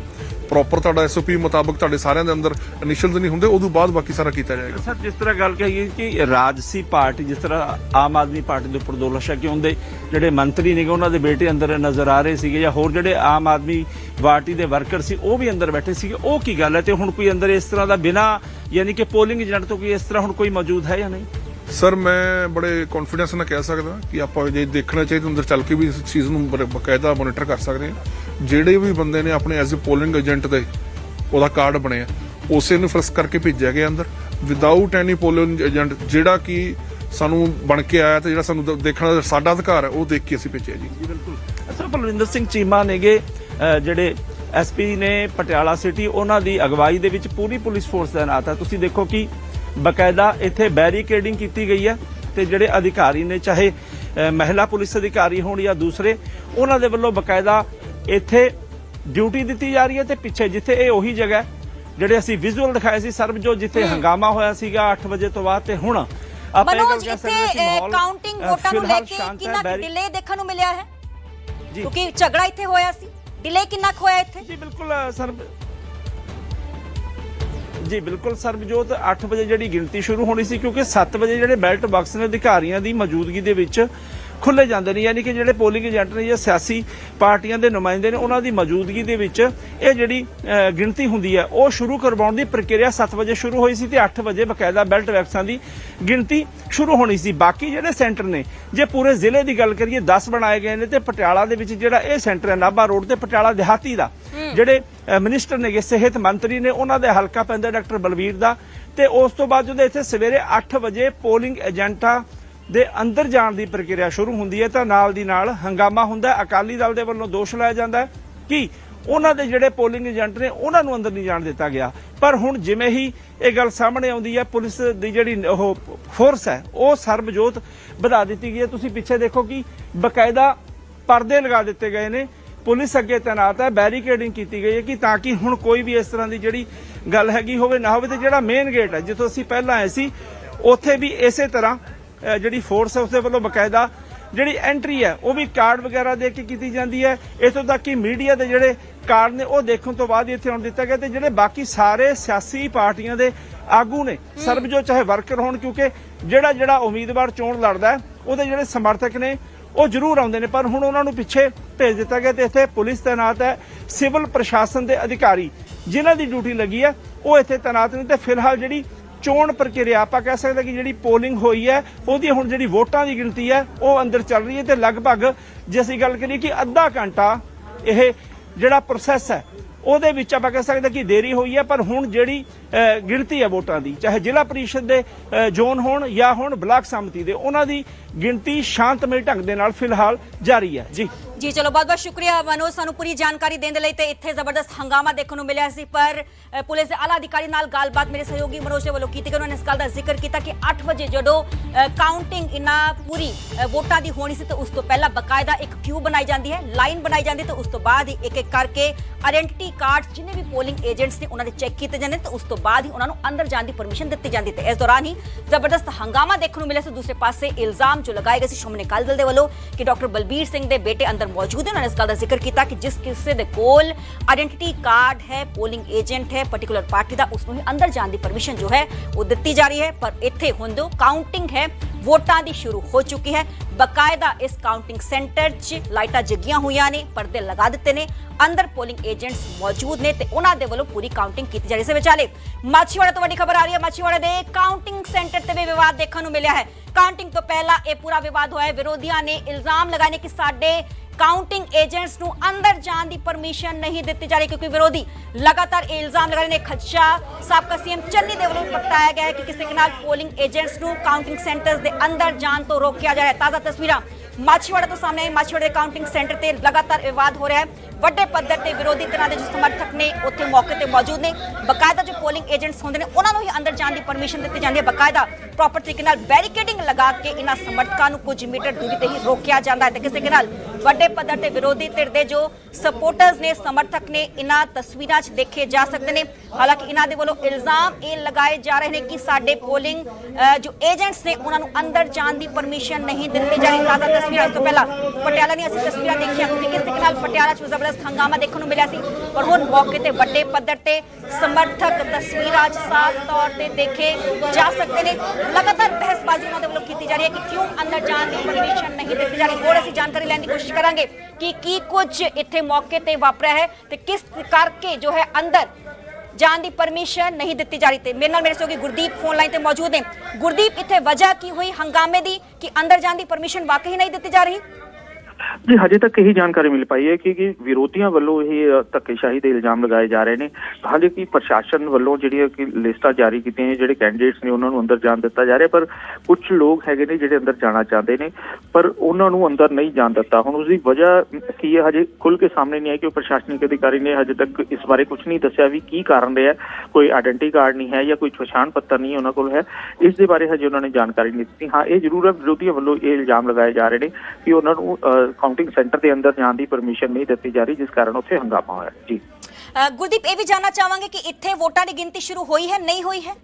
C: ਪ੍ਰੋਪਰ ਤੁਹਾਡਾ ਐਸਓਪੀ ਮੁਤਾਬਕ ਤੁਹਾਡੇ ਸਾਰਿਆਂ ਦੇ ਅੰਦਰ ਇਨੀਸ਼ੀਅਲਸ ਨਹੀਂ ਹੁੰਦੇ, ਉਦੋਂ ਬਾਅਦ ਬਾਕੀ ਸਾਰਾ ਕੀਤਾ ਜਾਏਗਾ।
B: ਸਰ ਜਿਸ ਤਰ੍ਹਾਂ ਗੱਲ ਕਹੀਏ ਕਿ ਰਾਜਸੀ ਪਾਰਟੀ, ਜਿਸ ਤਰ੍ਹਾਂ ਆਮ ਆਦਮੀ ਪਾਰਟੀ ਦੇ ਉੱਪਰ ਦੋ ਲਸ਼ਾ ਕਿ ਉਹਦੇ ਜਿਹੜੇ ਮੰਤਰੀ ਨੇਗੇ ਉਹਨਾਂ ਦੇ ਬੇਟੇ ਅੰਦਰ ਨਜ਼ਰ ਆ ਰਹੇ ਸੀਗੇ ਜਾਂ ਹੋਰ ਜਿਹੜੇ ਆਮ ਆਦਮੀ ਪਾਰਟੀ ਦੇ ਵਰਕਰ ਸੀ, ਉਹ ਵੀ ਅੰਦਰ ਬੈਠੇ ਸੀਗੇ, ਉਹ ਕੀ ਗੱਲ ਹੈ? ਤੇ ਹੁਣ ਕੋਈ ਅੰਦਰ ਇਸ ਤਰ੍ਹਾਂ ਦਾ ਬਿਨਾ, ਯਾਨੀ ਕਿ ਪੋਲਿੰਗ ਏਜੰਟ ਤੋਂ ਕੋਈ ਇਸ ਤਰ੍ਹਾਂ ਹੁਣ ਕੋਈ ਮੌਜੂਦ ਹੈ ਜਾਂ ਨਹੀਂ?
C: ਸਰ, ਮੈਂ ਬੜੇ ਕੌਨਫੀਡੈਂਸ ਨਾਲ ਕਹਿ ਸਕਦਾ ਕਿ ਆਪਾਂ ਜੇ ਦੇਖਣਾ ਚਾਹੀਦਾ ਅੰਦਰ ਚੱਲ ਕੇ ਵੀ ਇਸ ਚੀਜ਼ ਨੂੰ ਬੜੇ ਬਕਾਇਦਾ ਮੋਨੀਟਰ ਕਰ ਸਕਦੇ ਹਾਂ। ਜਿਹੜੇ ਵੀ ਬੰਦੇ ਨੇ ਆਪਣੇ ਐਜ਼ ਅ ਪੋਲਿੰਗ ਏਜੰਟ ਦੇ ਉਹਦਾ ਕਾਰਡ ਬਣਿਆ, ਉਸੇ ਨੂੰ ਫਰਸ ਕਰਕੇ ਭੇਜਿਆ ਗਿਆ ਅੰਦਰ। ਵਿਦਆਊਟ ਐਨੀ ਪੋਲਿੰਗ ਏਜੰਟ ਜਿਹੜਾ ਕਿ ਸਾਨੂੰ ਬਣ ਕੇ ਆਇਆ ਤੇ ਜਿਹੜਾ ਸਾਨੂੰ ਦੇਖਣਾ ਸਾਡਾ ਅਧਿਕਾਰ ਹੈ, ਉਹ ਦੇਖ ਕੇ ਅਸੀਂ ਭੇਜਿਆ ਜੀ।
B: ਜੀ, ਬਿਲਕੁਲ। ਅੱਛਾ ਬਲਵਿੰਦਰ ਸਿੰਘ ਚੀਮਾ ਨੇਗੇ ਅਹ ਜਿਹੜੇ ਐਸਪੀ ਨੇ ਪਟਿਆਲਾ ਸਿਟੀ, ਉਹਨਾਂ ਦੀ ਅਗਵਾਈ ਦੇ ਵਿੱਚ ਪੂਰੀ ਪੁਲਿਸ ਫੋਰਸ ਦਾ ਨਾਤ। ਹੈ ਤੁਸੀਂ ਦੇਖੋ ਕਿ ਬਕਾਇਦਾ ਇੱਥੇ ਬੈਰੀਕੇਡਿੰਗ ਕੀਤੀ ਗਈ ਹੈ ਤੇ ਜਿਹੜੇ ਅਧਿਕਾਰੀ ਨੇ ਚਾਹੇ ਮਹਿਲਾ ਪੁਲਿਸ ਅਧਿਕਾਰੀ ਹੋਣ ਜਾਂ ਦੂਸਰੇ ਉਹਨਾਂ ਦੇ ਵੱਲੋਂ ਬਕਾਇਦਾ ਇੱਥੇ ਡਿਊਟੀ ਦਿੱਤੀ ਜਾ ਰਹੀ ਹੈ ਤੇ ਪਿੱਛੇ ਜਿੱਥੇ ਇਹ ਉਹੀ ਜਗ੍ਹਾ ਹੈ ਜਿਹੜੇ ਅਸੀਂ ਵਿਜ਼ੂਅਲ ਦਿਖਾਏ ਸੀ ਸਰਬਜੋਤ ਜਿੱਥੇ ਹੰਗਾਮਾ ਹੋਇਆ ਸੀਗਾ 8 ਵਜੇ ਤੋਂ ਬਾਅਦ ਤੇ ਹੁਣ ਆਪਾਂ ਇਹ ਗੱਲ
A: ਮਨੋਜ ਇੱਥੇ ਕਾਊਂਟਿੰਗ ਵੋਟਾਂ ਨੂੰ ਲੈ ਕੇ ਕਿੰਨਾ ਡਿਲੇ ਦੇਖਣ ਨੂੰ ਮਿਲਿਆ ਹੈ? ਕਿਉਂਕਿ ਝਗੜਾ ਇੱਥੇ ਹੋਇਆ ਸੀ। ਡਿਲੇ ਕਿੰਨਾ ਹੋਇਆ ਇੱਥੇ?
B: ਜੀ ਬਿਲਕੁਲ ਅ, ਸਰਬ ਜੀ, ਬਿਲਕੁਲ ਸਰਬਜੋਤ 8 ਵਜੇ ਜਿਹੜੀ ਗਿਣਤੀ ਸ਼ੁਰੂ ਹੋਣੀ ਸੀ, ਕਿਉਂਕਿ 7 ਵਜੇ ਜਿਹੜੇ ਬੈਲਟ ਬਾਕਸ ਨੇ ਅਧਿਕਾਰੀਆਂ ਦੀ ਮੌਜੂਦਗੀ ਦੇ ਵਿੱਚ ਖੁੱਲੇ ਜਾਂਦੇ ਨੇ ਯਾਨੀ ਕਿ ਜਿਹੜੇ ਪੋਲਿੰਗ ਏਜੰਟ ਨੇ ਜਾਂ ਸਿਆਸੀ ਪਾਰਟੀਆਂ ਦੇ ਨੁਮਾਇੰਦੇ ਨੇ ਉਹਨਾਂ ਦੀ ਮੌਜੂਦਗੀ ਦੇ ਵਿੱਚ ਇਹ ਜਿਹੜੀ ਗਿਣਤੀ ਹੁੰਦੀ ਹੈ ਉਹ ਸ਼ੁਰੂ ਕਰਵਾਉਣ ਦੀ ਪ੍ਰਕਿਰਿਆ 7 ਵਜੇ ਸ਼ੁਰੂ ਹੋਈ ਸੀ ਤੇ 8 ਵਜੇ ਬਕਾਇਦਾ ਬੈਲਟ ਬਾਕਸਾਂ ਦੀ ਗਿਣਤੀ ਸ਼ੁਰੂ ਹੋਣੀ ਸੀ। ਬਾਕੀ ਜਿਹੜੇ ਸੈਂਟਰ ਨੇ ਜੇ ਪੂਰੇ ਜ਼ਿਲ੍ਹੇ ਦੀ ਗੱਲ ਕਰੀਏ 10 ਬਣਾਏ ਗਏ ਨੇ ਤੇ ਪਟਿਆਲਾ ਦੇ ਵਿੱਚ ਜਿਹੜਾ ਇਹ ਸੈਂਟਰ ਹੈ ਨਾਭਾ ਰੋਡ ਤੇ ਪਟਿਆਲਾ ਦਿਹਾਤੀ ਦਾ ਜਿਹੜੇ ਮਿਨਿਸਟਰ ਨੇਗੇ ਸਿਹਤ ਮੰਤਰੀ ਨੇ ਉਹਨਾਂ ਦੇ ਹਲਕਾ ਪੈਂਦਾ ਡਾਕਟਰ ਬਲਵੀਰ ਦਾ ਤੇ ਉਸ ਤੋਂ ਬਾਅਦ ਜਦੋਂ ਇੱਥੇ ਸਵੇਰੇ 8 ਵਜੇ ਪੋਲਿੰਗ ਏਜੰਟਾਂ ਦੇ ਅੰਦਰ ਜਾਣ ਦੀ ਪ੍ਰਕਿਰਿਆ ਸ਼ੁਰੂ ਹੁੰਦੀ ਹੈ ਤਾਂ ਨਾਲ ਦੀ ਨਾਲ ਹੰਗਾਮਾ ਹੁੰਦਾ ਅਕਾਲੀ ਦਲ ਦੇ ਵੱਲੋਂ ਦੋਸ਼ ਲਾਇਆ ਜਾਂਦਾ ਕਿ ਉਹਨਾਂ ਦੇ ਜਿਹੜੇ ਪੋਲਿੰਗ ਏਜੰਟ ਨੇ ਉਹਨਾਂ ਨੂੰ ਅੰਦਰ ਨਹੀਂ ਜਾਣ ਦਿੱਤਾ ਗਿਆ। ਪਰ ਹੁਣ ਜਿਵੇਂ ਹੀ ਇਹ ਗੱਲ ਸਾਹਮਣੇ ਆਉਂਦੀ ਹੈ, ਪੁਲਿਸ ਦੀ ਜਿਹੜੀ ਉਹ ਫੋਰਸ ਹੈ, ਉਹ ਸਰਬਜੋਤ ਵਧਾ ਦਿੱਤੀ ਗਈ ਹੈ। ਤੁਸੀਂ ਪਿੱਛੇ ਦੇਖੋ ਕਿ ਬਕਾਇਦਾ ਪਰਦੇ ਲਗਾ ਦਿੱਤੇ ਗਏ ਨੇ। ਪੁਲਿਸ ਅੱਗੇ ਤੈਨਾਤ ਹੈ, ਬੈਰੀਕੇਡਿੰਗ ਕੀਤੀ ਗਈ ਹੈ ਕਿ ਤਾਂ ਕਿ ਹੁਣ ਕੋਈ ਵੀ ਇਸ ਤਰ੍ਹਾਂ ਦੀ ਜਿਹੜੀ ਗੱਲ ਹੈਗੀ ਹੋਵੇ ਨਾ ਹੋਵੇ ਤੇ ਜਿਹੜਾ ਮੇਨ ਗੇਟ ਹੈ, ਜਿੱਥੋਂ ਅਸੀਂ ਪਹਿਲਾਂ ਆਏ ਸੀ, ਉੱਥੇ ਵੀ ਇਸੇ ਤਰ੍ਹਾਂ ਜਿਹੜੀ ਫੋਰਸ ਹੈ ਉਸਦੇ ਵੱਲੋਂ ਬਕਾਇਦਾ ਜਿਹੜੀ ਐਂਟਰੀ ਹੈ, ਉਹ ਵੀ ਕਾਰਡ ਵਗੈਰਾ ਦੇ ਕੇ ਕੀਤੀ ਜਾਂਦੀ ਹੈ। ਇਥੋਂ ਤੱਕ ਕਿ ਮੀਡੀਆ ਦੇ ਜਿਹੜੇ ਕਾਰਡ ਨੇ, ਉਹ ਦੇਖਣ ਤੋਂ ਬਾਅਦ ਇੱਥੇ ਆਉਣ ਦਿੱਤਾ ਗਿਆ ਤੇ ਜਿਹੜੇ ਬਾਕੀ ਸਾਰੇ ਸਿਆਸੀ ਪਾਰਟੀਆਂ ਦੇ ਆਗੂ ਨੇ ਸਰਬਜੋ ਚਾਹੇ ਵਰਕਰ ਹੋਣ, ਕਿਉਂਕਿ ਜਿਹੜਾ ਜਿਹੜਾ ਉਮੀਦਵਾਰ ਚੋਣ ਲੜਦਾ ਉਹਦੇ ਜਿਹੜੇ ਸਮਰਥਕ ਨੇ, ਉਹ ਜ਼ਰੂਰ ਆਉਂਦੇ ਨੇ। ਪਰ ਹੁਣ ਉਹਨਾਂ ਨੂੰ ਪਿੱਛੇ ਭੇਜ ਦਿੱਤਾ ਗਿਆ ਤੇ ਇੱਥੇ ਪੁਲਿਸ ਤੈਨਾਤ ਹੈ, ਸਿਵਲ ਪ੍ਰਸ਼ਾਸਨ ਦੇ ਅਧਿਕਾਰੀ, ਜਿਨ੍ਹਾਂ ਦੀ ਡਿਊਟੀ ਲੱਗੀ ਹੈ, ਉਹ ਇੱਥੇ ਤੈਨਾਤ ਨੇ ਤੇ ਫਿਲਹਾਲ ਜਿਹੜੀ ਚੋਣ ਪ੍ਰਕਿਰਿਆ, ਆਪਾਂ ਕਹਿ ਸਕਦੇ ਕਿ ਜਿਹੜੀ ਪੋਲਿੰਗ ਹੋਈ ਹੈ, ਉਹਦੀ ਹੁਣ ਜਿਹੜੀ ਵੋਟਾਂ ਦੀ ਗਿਣਤੀ ਹੈ, ਉਹ ਅੰਦਰ ਚੱਲ ਰਹੀ ਹੈ ਤੇ ਲਗਭਗ ਜੇ ਅਸੀਂ ਗੱਲ ਕਰੀਏ ਕਿ ਅੱਧਾ ਘੰਟਾ ਇਹ ਜਿਹੜਾ ਪ੍ਰੋਸੈਸ ਹੈ, ਉਹਦੇ ਵਿੱਚ ਆਪਾਂ ਕਹਿ ਸਕਦੇ ਕਿ ਦੇਰੀ ਹੋਈ ਹੈ, ਪਰ ਹੁਣ ਜਿਹੜੀ ਗਿਣਤੀ ਹੈ ਵੋਟਾਂ ਦੀ, ਚਾਹੇ ਜ਼ਿਲ੍ਹਾ ਪਰਿਸ਼ਦ ਦੇ ਜ਼ੋਨ ਹੋਣ ਜਾਂ ਹੁਣ ਬਲਾਕ ਸਮਿਤੀ ਦੇ, ਉਹਨਾਂ ਦੀ ਗਿਣਤੀ ਸ਼ਾਂਤਮਈ ਢੰਗ ਦੇ ਨਾਲ ਫਿਲਹਾਲ ਜਾਰੀ ਹੈ। ਜੀ।
A: ਜੀ, ਚਲੋ, ਬਹੁਤ ਬਹੁਤ ਸ਼ੁਕਰੀਆ ਮਨੋਜ ਸਾਨੂੰ ਪੂਰੀ ਜਾਣਕਾਰੀ ਦੇਣ ਦੇ ਲਈ ਤੇ ਇੱਥੇ ਜ਼ਬਰਦਸਤ ਹੰਗਾਮਾ ਦੇਖਣ ਨੂੰ ਮਿਲਿਆ ਸੀ, ਪਰ ਪੁਲਿਸ ਦੇ ਆਲਾ ਅਧਿਕਾਰੀ ਨਾਲ ਗੱਲਬਾਤ ਮੇਰੇ ਸਹਿਯੋਗੀ ਮਨੋਜ ਦੇ ਵੱਲੋਂ ਕੀਤੀ ਗਈ, ਉਹਨਾਂ ਨੇ ਇਸ ਗੱਲ ਦਾ ਜ਼ਿਕਰ ਕੀਤਾ ਕਿ 8 ਵਜੇ ਜਦੋਂ ਕਾਊਂਟਿੰਗ ਇਨਾ ਪੂਰੀ ਵੋਟਾਂ ਦੀ ਹੋਣੀ ਸੀ ਤੇ ਉਸ ਤੋਂ ਪਹਿਲਾਂ ਬਕਾਇਦਾ ਇੱਕ ਕਿਊ ਬਣਾਈ ਜਾਂਦੀ ਹੈ, ਲਾਈਨ ਬਣਾਈ ਜਾਂਦੀ ਹੈ ਤੇ ਉਸ ਤੋਂ ਬਾਅਦ ਹੀ ਇੱਕ ਇੱਕ ਕਰਕੇ ਆਇਡੈਂਟੀਟੀ ਕਾਰਡ ਜਿੰਨੇ ਵੀ ਪੋਲਿੰਗ ਏਜੰਟਸ ਨੇ ਉਹਨਾਂ ਦੇ ਚੈੱਕ ਕੀਤੇ ਜਾਂਦੇ ਨੇ ਤੇ ਉਸ ਤੋਂ ਬਾਅਦ ਹੀ ਉਹਨਾਂ ਨੂੰ ਅੰਦਰ ਜਾਣ ਦੀ ਪਰਮਿਸ਼ਨ ਦਿੱਤੀ ਜਾਂਦੀ ਤੇ ਇਸ ਦੌਰਾਨ ਹੀ ਜ਼ਬਰਦਸਤ ਹੰਗਾਮਾ ਦੇਖਣ ਨੂੰ ਮਿਲਿਆ ਸੀ, ਦੂਸਰੇ ਪਾਸੇ ਇਲਜ਼ਾਮ ਜੋ ਲਗਾਏ ਗਏ ਸੀ ਸ਼੍ਰੋਮਣੀ ਅਕਾਲੀ ਦਲ ਦੇ ਵੱਲੋਂ ਕਿ ਡਾਕਟਰ ਬਲਬੀਰ ਸਿੰਘ ਦੇ ਬੇਟੇ ਅੰਦਰ ਮੌਜੂਦ ਹਨ ਉਹਨਾਂ ਨੇ ਇਸ ਗੱਲ ਦਾ ਜ਼ਿਕਰ ਕੀਤਾ ਕਿ ਜਿਸ ਕਿਸੇ ਦੇ ਕੋਲ ਆਇਡੈਂਟੀਟੀ ਕਾਰਡ ਹੈ ਪੋਲਿੰਗ ਏਜੰਟ ਹੈ ਪਾਰਟਿਕੂਲਰ ਪਾਰਟੀ ਦਾ ਉਸ ਨੂੰ ਹੀ ਅੰਦਰ ਜਾਣ ਦੀ ਪਰਮਿਸ਼ਨ ਜੋ ਹੈ ਉਹ ਦਿੱਤੀ ਜਾ ਰਹੀ ਹੈ ਪਰ ਇੱਥੇ ਹੁਣ ਜੋ ਕਾਊਂਟਿੰਗ ਹੈ ਵੋਟਾਂ ਦੀ ਸ਼ੁਰੂ ਹੋ ਚੁੱਕੀ ਹੈ ਬਕਾਇਦਾ ਇਸ ਕਾਊਂਟਿੰਗ ਸੈਂਟਰ 'ਚ ਲਾਈਟਾਂ ਜਗੀਆਂ ਹੋਈਆਂ ਨੇ ਪਰਦੇ ਲਗਾ ਦਿੱਤੇ ਨੇ ਅੰਦਰ ਪੋਲਿੰਗ ਏਜੰਟਸ ਮੌਜੂਦ ਨੇ ਤੇ ਉਹਨਾਂ ਦੇ ਵੱਲੋਂ ਪੂਰੀ ਕਾਊਂਟਿੰਗ ਕੀਤੀ ਜਾ ਰਹੀ ਹੈ ਵਿਚਾਲੇ ਮਾਛੀਵਾੜਾ ਤੋਂ ਵੱਡੀ ਖਬਰ ਆ ਰਹੀ ਹੈ ਮਾਛੀਵਾੜਾ ਦੇ ਕਾਊਂਟਿੰਗ ਸੈਂਟਰ ਤੇ ਵੀ ਵਿਵਾਦ ਦੇਖਣ ਨੂੰ ਮਿਲਿਆ ਹੈ ਕਾਊਂਟਿੰਗ ਤੋਂ ਪਹਿਲਾਂ ਇਹ ਪੂਰਾ ਵਿਵਾਦ ਹੋਇਆ ਹੈ ਵਿਰੋਧੀਆਂ ਨੇ ਇਲਜ਼ਾਮ ਲਗਾਏ ਨੇ ਕਿ ਸਾਡੇ ਕਾਊਂਟਿੰਗ ਏਜੰਟਸ ਨੂੰ ਅੰਦਰ ਜਾਣ ਦੀ ਪਰਮਿਸ਼ਨ ਨਹੀਂ ਦਿੱਤੀ ਜਾ ਰਹੀ ਕਿਉਂਕਿ ਵਿਰੋਧੀ ਲਗਾਤਾਰ ਇਹ ਇਲਜ਼ਾਮ ਲਗਾ ਰਹੇ ਨੇ। ਖੱਚਾ ਸਾਬਕਾ ਸੀਐਮ ਚੰਨੀ ਦੇ ਵੱਲੋਂ ਪ੍ਰਗਟਾਇਆ ਗਿਆ ਹੈ ਕਿ ਕਿਸੇ ਨਾਲ ਪੋਲਿੰਗ ਏਜੰਟਸ ਨੂੰ ਕਾਊਂਟਿੰਗ ਸੈਂਟਰਸ ਦੇ ਅੰਦਰ ਜਾਣ ਤੋਂ ਰੋਕਿਆ ਜਾ ਰਿਹਾ ਹੈ। ਤਾਜ਼ਾ ਤਸਵੀਰਾਂ ਮਾਛੀਵਾੜਾ ਤੋਂ ਸਾਹਮਣੇ ਆਈ ਮਾਛੀਵਾੜਾ ਦੇ ਕਾਊਂਟਿੰਗ ਸੈਂਟਰ ਤੇ ਲਗਾਤਾਰ ਵਿਵਾਦ ਹੋ ਰਿਹਾ ਹੈ। ਵੱਡੇ ਪੱਧਰ ਤੇ ਵਿਰੋਧੀ ਧਿਰਾਂ ਦੇ ਜੋ ਸਮਰਥਕ ਨੇ, ਉੱਥੇ ਮੌਕੇ ਤੇ ਮੌਜੂਦ ਨੇ। ਬਕਾਇਦਾ ਜੋ ਪੋਲਿੰਗ ਏਜੰਟਸ ਹੁੰਦੇ ਨੇ, ਉਹਨਾਂ ਨੂੰ ਹੀ ਅੰਦਰ ਜਾਣ ਦੀ ਪਰਮਿਸ਼ਨ ਦਿੱਤੀ ਜਾਂਦੀ ਹੈ। ਬਕਾਇਦਾ ਪ੍ਰੋਪਰ ਤਰੀਕੇ ਨਾਲ ਬੈਰੀਕੇਡਿੰਗ ਲਗਾ ਕੇ ਇਹਨਾਂ ਸਮਰਥਕਾਂ ਨੂੰ ਕੁਝ ਮੀਟਰ ਦੂਰੀ ਤੇ ਹੀ ਰੋਕਿਆ ਜਾਂਦਾ ਹੈ। ਤੇ ਕਿਸੇ ਨਾਲ ਵੱਡੇ ਪੱਧਰ ਤੇ ਵਿਰੋਧੀ ਧਿਰ ਦੇ ਜੋ ਸਪੋਰਟਰਸ ਨੇ, ਸਮਰਥਕ ਨੇ, ਇਹਨਾਂ ਤਸਵੀਰਾਂ 'ਚ ਦੇਖੇ ਜਾ ਸਕਦੇ ਨੇ। ਹਾਲਾਂਕਿ ਇਹਨਾਂ ਦੇ ਵੱਲੋਂ ਇਲਜ਼ਾਮ ਇਹ ਲਗਾਏ ਜਾ ਰਹੇ ਨੇ ਕਿ ਸਾਡੇ ਪੋਲਿੰਗ ਜੋ ਏਜੰਟਸ ਨੇ, ਉਹਨਾਂ ਨੂੰ ਅੰਦਰ ਜਾਣ ਦੀ ਪਰਮਿਸ਼ਨ ਨਹੀਂ ਦਿੱਤੀ ਜਾ ਰਹੀ। ਤਾਜ਼ਾ ਤਸਵੀਰਾਂ ਇਸ ਤੋਂ ਪਹਿਲਾਂ ਪਟਿਆਲਾ ਦੀਆਂ ਅਸੀਂ ਤਸਵੀਰਾਂ ਦੇਖੀਆਂ, ਕਿਉਂਕਿ ਕਿਸ ਤਰੀਕੇ ਨਾਲ ਪਟਿਆਲਾ 'ਚ ਜ਼ਬਰਦਸਤ ਜ਼ਬਰਦਸਤ ਹੰਗਾਮਾ ਦੇਖਣ ਨੂੰ ਮਿਲਿਆ ਸੀ। ਪਰ ਹੁਣ ਮੌਕੇ ਤੇ ਵੱਡੇ ਪੱਧਰ ਤੇ ਸਮਰਥਕ ਤਸਵੀਰਾਂ ਅੱਜ ਸਾਫ਼ ਤੌਰ ਤੇ ਦੇਖੇ ਜਾ ਸਕਦੇ ਨੇ। ਲਗਾਤਾਰ ਬਹਿਸਬਾਜ਼ੀ ਉਹਨਾਂ ਦੇ ਵੱਲੋਂ ਕੀਤੀ ਜਾ ਰਹੀ ਹੈ ਕਿ ਕਿਉਂ ਅੰਦਰ ਜਾਣ ਦੀ ਪਰਮਿਸ਼ਨ ਨਹੀਂ ਦਿੱਤੀ ਜਾ ਰਹੀ। ਹੋਰ ਅਸੀਂ ਜਾਣਕਾਰੀ ਲੈਣ ਦੀ ਕੋਸ਼ਿਸ਼ ਕਰਾਂਗੇ ਕਿ ਕੀ ਕੁਝ ਇੱਥੇ ਮੌਕੇ ਤੇ ਵਾਪਰਿਆ ਹੈ ਤੇ ਕਿਸ ਕਰਕੇ ਜੋ ਹੈ ਅੰਦਰ ਜਾਣ ਦੀ ਪਰਮਿਸ਼ਨ ਨਹੀਂ ਦਿੱਤੀ ਜਾ ਰਹੀ ਤੇ ਮੇਰੇ ਨਾਲ ਮੇਰੇ ਸਹਿਯੋਗੀ ਗੁਰਦੀਪ ਫੋਨ ਲਾਈਨ ਤੇ ਮੌਜੂਦ ਨੇ। ਗੁਰਦੀਪ, ਇੱਥੇ ਵਜ੍ਹਾ ਕੀ ਹੋਈ ਹੰਗਾਮੇ ਦੀ ਕਿ ਅੰਦਰ ਜਾਣ ਦੀ ਪਰਮਿਸ਼ਨ ਵਾਕਈ ਨਹੀਂ ਦਿੱਤੀ ਜਾ ਰਹੀ?
D: ਜੀ ਹਜੇ ਤੱਕ ਇਹੀ ਜਾਣਕਾਰੀ ਮਿਲ ਪਾਈ ਹੈ ਕਿ ਕਿ ਵਿਰੋਧੀਆਂ ਵੱਲੋਂ ਇਹ ਧੱਕੇਸ਼ਾਹੀ ਦੇ ਇਲਜ਼ਾਮ ਲਗਾਏ ਜਾ ਰਹੇ ਨੇ। ਹਾਲੇ ਕਿ ਪ੍ਰਸ਼ਾਸਨ ਵੱਲੋਂ ਜਿਹੜੀਆਂ ਕਿ ਲਿਸਟਾਂ ਜਾਰੀ ਕੀਤੀਆਂ ਨੇ ਜਿਹੜੇ ਕੈਂਡੀਡੇਟਸ ਨੇ ਉਹਨਾਂ ਨੂੰ ਅੰਦਰ ਜਾਣ ਦਿੱਤਾ ਜਾ ਰਿਹਾ, ਪਰ ਕੁਝ ਲੋਕ ਹੈਗੇ ਨੇ ਜਿਹੜੇ ਅੰਦਰ ਜਾਣਾ ਚਾਹੁੰਦੇ ਨੇ, ਪਰ ਉਹਨਾਂ ਨੂੰ ਅੰਦਰ ਨਹੀਂ ਜਾਣ ਦਿੱਤਾ। ਹੁਣ ਉਸ ਦੀ ਵਜ੍ਹਾ ਕੀ ਹੈ? ਹਜੇ ਖੁੱਲ ਕੇ ਸਾਹਮਣੇ ਨਹੀਂ ਆਈ ਕਿ ਉਹ ਪ੍ਰਸ਼ਾਸਨਿਕ ਅਧਿਕਾਰੀ ਨੇ ਹਜੇ ਤੱਕ ਇਸ ਬਾਰੇ ਕੁਝ ਨਹੀਂ ਦੱਸਿਆ ਵੀ ਕੀ ਕਾਰਨ ਰਿਹਾ। ਕੋਈ ਆਇਡੈਂਟੀ ਕਾਰਡ ਨਹੀਂ ਹੈ ਜਾਂ ਕੋਈ ਪਛਾਣ ਪੱਤਰ ਨਹੀਂ ਉਹਨਾਂ ਕੋਲ ਹੈ। ਇਸ ਦੇ ਬਾਰੇ ਹਜੇ ਉਹਨਾਂ ਨੇ ਜਾਣਕਾਰੀ ਨਹੀਂ ਦਿੱਤੀ। ਹਾਂ, ਇਹ ਜ਼ਰੂਰ ਹੈ, ਵਿਰੋਧੀਆਂ ਵੱਲੋਂ ਇਹ ਇਲਜ਼ਾਮ ਲਗਾਏ ਜਾ ਰਹੇ ਨੇ ਕਿ ਉਹਨਾਂ ਨੂੰ ਕਾਊਂਟਿੰਗ ਸੈਂਟਰ ਦੇ ਅੰਦਰ ਜਾਣ ਦੀ ਪਰਮਿਸ਼ਨ ਨਹੀਂ ਦਿੱਤੀ ਜਾ ਰਹੀ ਜਿਸ ਕਾਰਨ ਉੱਥੇ ਹੰਗਾਮਾ ਹੋਇਆ। ਜੀ।
A: ਗੁਰਦੀਪ ਇਹ ਵੀ ਜਾਨਣਾ ਚਾਹਾਂਗੇ ਕਿ ਇੱਥੇ ਵੋਟਾਂ ਦੀ ਗਿਣਤੀ ਸ਼ੁਰੂ ਹੋਈ ਹੈ ਨਹੀਂ ਹੋਈ ਹੈ?